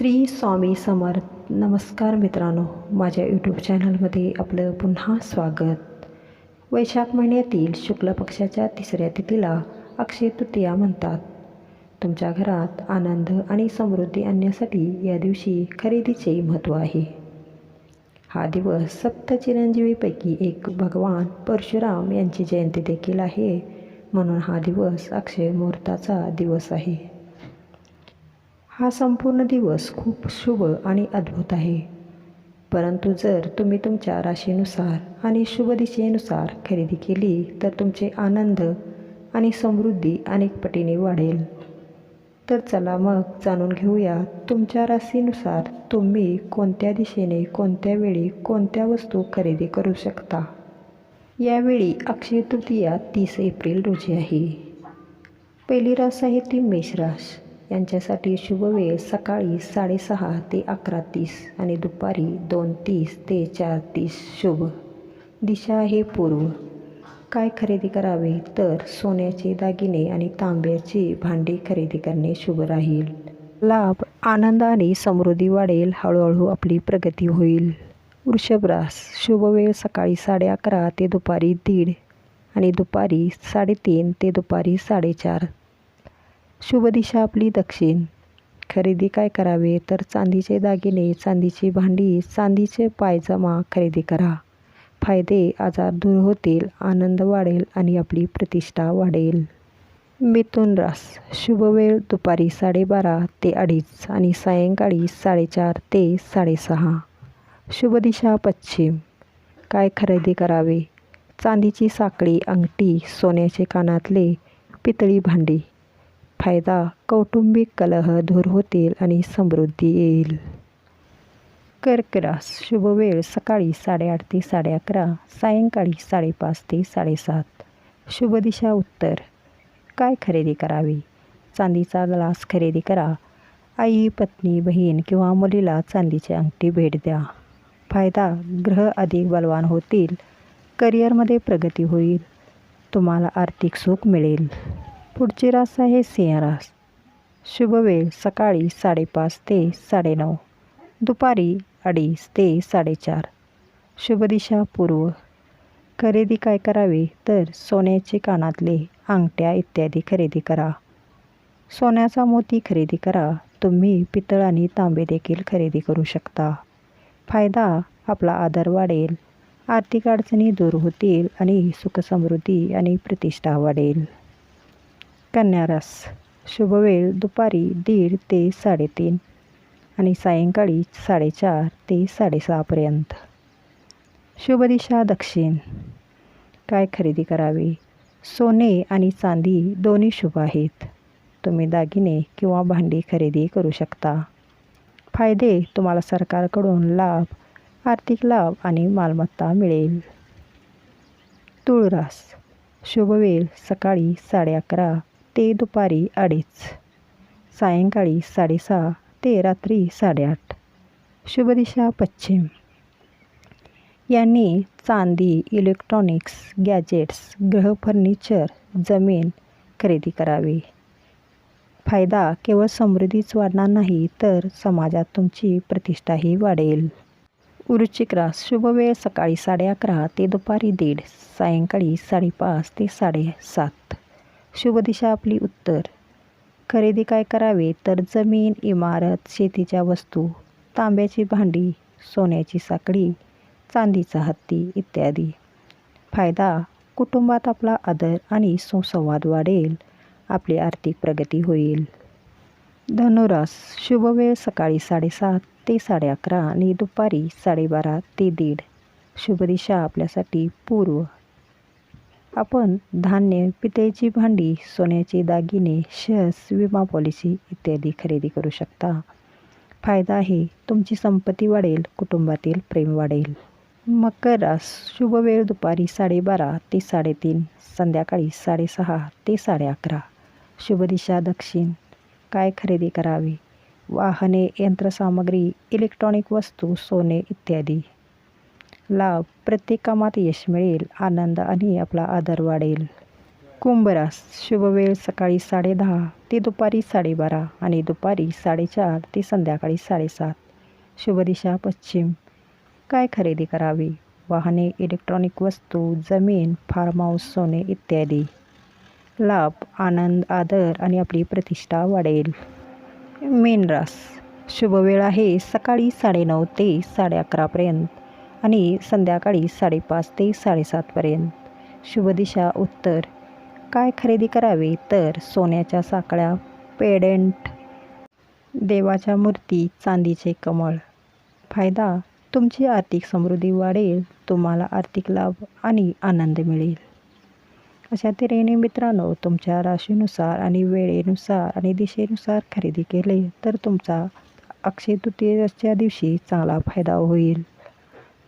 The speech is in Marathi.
श्री स्वामी समर्थ. नमस्कार मित्रांनो माझ्या यूट्यूब चॅनलमध्ये आपलं पुन्हा स्वागत. वैशाख महिन्यातील शुक्ल पक्षाच्या तिसऱ्या तिथीला अक्षय तृतीया म्हणतात. तुमच्या घरात आनंद आणि समृद्धी आणण्यासाठी या दिवशी खरेदीचे महत्त्व आहे. हा दिवस सप्त चिरंजीवीपैकी एक भगवान परशुराम यांची जयंती देखील आहे. म्हणून हा दिवस अक्षय मुहूर्ताचा दिवस आहे. हा संपूर्ण दिवस खूप शुभ आणि अद्भुत आहे. परंतु जर तुम्ही तुमच्या राशीनुसार आणि शुभ दिशेनुसार खरेदी केली तर तुमचे आनंद आणि समृद्धी अनेक पटीने वाढेल. तर चला मग जाणून घेऊया तुमच्या राशीनुसार तुम्ही कोणत्या दिशेने कोणत्या वेळी कोणत्या वस्तू खरेदी करू शकता? यावेळी अक्षय तृतीया तीस एप्रिल रोजी आहे. पहिली रास आहे ती मेषराश यांच्यासाठी शुभ वेळ सकाळी साडेसहा ते अकरा तीस आणि दुपारी दोन तीस ते चार तीस शुभ. दिशा आहे पूर्व. काय खरेदी करावे? तर सोन्याचे दागिने आणि तांब्याची भांडी खरेदी करणे शुभ राहील. लाभ आनंद आणि समृद्धी वाढेल हळूहळू आपली प्रगती होईल. वृषभरास शुभ वेळ सकाळी साडे अकरा ते दुपारी दीड आणि दुपारी साडेतीन ते दुपारी साडेचार. शुभ दिशा आपली दक्षिण. खरेदी काय करावे? तर चांदीचे दागिने चांदीची भांडी चांदीचे पायजमा खरेदी करा. फायदे आजार दूर होतील आनंद वाढेल आणि आपली प्रतिष्ठा वाढेल. मिथुन रास. शुभ वेळ दुपारी साडेबारा ते अडीच आणि सायंकाळी साडेचार ते साडेसहा. शुभ दिशा पश्चिम. काय खरेदी करावे? चांदीची साखळी अंगठी सोन्याचे कानातले पितळी भांडी. फायदा कौटुंबिक कलह दूर होतील आणि समृद्धी येईल. कर्करास शुभ वेळ सकाळी साडेआठ ते साडे अकरा सायंकाळी साडेपाच ते साडेसात. शुभ दिशा उत्तर. काय खरेदी करावी? चांदीचा ग्लास खरेदी करा. आई पत्नी बहीण किंवा मुलीला चांदीची अंगठी भेट द्या. फायदा ग्रह अधिक बलवान होतील. करिअरमध्ये प्रगती होईल. तुम्हाला आर्थिक सुख मिळेल. पुढची रास आहे सिंहरास शुभ वेळ सकाळी साडेपाच ते साडेनऊ. दुपारी अडीच ते साडेचार. शुभ दिशा पूर्व. खरेदी काय करावे? तर सोन्याचे कानातले अंगठ्या इत्यादी खरेदी करा. सोन्याचा मोती खरेदी करा. तुम्ही पितळ आणि तांबे देखील खरेदी करू शकता. फायदा आपला आदर वाढेल. आर्थिक अडचणी दूर होतील आणि सुखसमृद्धी आणि प्रतिष्ठा वाढेल. कन्यारस. शुभ वेळ दुपारी दीड ते साडेतीन आणि सायंकाळी साडेचार ते साडेसहापर्यंत शुभ दिशा दक्षिण. काय खरेदी करावी? सोने आणि चांदी दोन्ही शुभ आहेत. तुम्ही दागिने किंवा भांडी खरेदी करू शकता. फायदे तुम्हाला सरकारकडून लाभ आर्थिक लाभ आणि मालमत्ता मिळेल. तुळरास. शुभ वेळ सकाळी साडे अकरा ते दुपारी अडीच. सायंकाळी साडेसहा ते रात्री साडेआठ. शुभ दिशा पश्चिम. यांनी चांदी इलेक्ट्रॉनिक्स गॅजेट्स ग्रह फर्निचर जमीन खरेदी करावी. फायदा केवळ समृद्धीच वाढणार नाही तर समाजात तुमची प्रतिष्ठाही वाढेल. वृश्चिक रास. शुभ वेळ सकाळी साडे अकरा ते दुपारी दीड. सायंकाळी साडेपाच ते साडेसात. शुभ दिशा आपली उत्तर. खरेदी काय करावे? तर जमीन इमारत शेतीच्या वस्तू तांब्याची भांडी सोन्याची साखळी चांदीचा हत्ती इत्यादी. फायदा? कुटुंबात आपला आदर आणि सुसंवाद वाढेल. आपली आर्थिक प्रगती होईल. धनुरास शुभ वेळ सकाळी साडेसात ते साडे अकरा आणि दुपारी साडेबारा ते दीड. शुभ दिशा आपल्यासाठी पूर्व आपण धान्य पितळेची भांडी सोन्याचे दागिने शेअर्स विमा पॉलिसी इत्यादी खरेदी करू शकता. फायदा आहे तुमची संपत्ती वाढेल कुटुंबातील प्रेम वाढेल. मकर रास शुभ वेळ दुपारी साडेबारा ते साडेतीन संध्याकाळी साडेसहा ते साडे अकरा शुभ दिशा दक्षिण. काय खरेदी करावे? वाहने यंत्रसामग्री इलेक्ट्रॉनिक वस्तू सोने इत्यादी. लाभ प्रत्येक कामात यश मिळेल आनंद आणि आपला आदर वाढेल. कुंभरास शुभ वेळ सकाळी साडेदहा ते दुपारी साडेबारा आणि दुपारी साडेचार ते संध्याकाळी साडेसात शुभ दिशा पश्चिम. काय खरेदी करावी? वाहने इलेक्ट्रॉनिक वस्तू जमीन फार्म हाऊस सोने इत्यादी. लाभ आनंद आदर आणि आपली प्रतिष्ठा वाढेल. मेनरास. शुभ वेळ आहे सकाळी साडेनऊ ते साडे अकरापर्यंत आणि संध्याकाळी साडेपाच ते साडेसातपर्यंत शुभदिशा उत्तर. काय खरेदी करावे तर सोन्याच्या साकळ्या पेडेंट. देवाच्या मूर्ती चांदीचे कमळ. फायदा तुमची आर्थिक समृद्धी वाढेल तुम्हाला आर्थिक लाभ आणि आनंद मिळेल. अशा तऱ्हेने मित्रांनो तुमच्या राशीनुसार आणि वेळेनुसार आणि दिशेनुसार खरेदी केले तर तुमचा अक्षय तृतीयेच्या दिवशी चांगला फायदा होईल.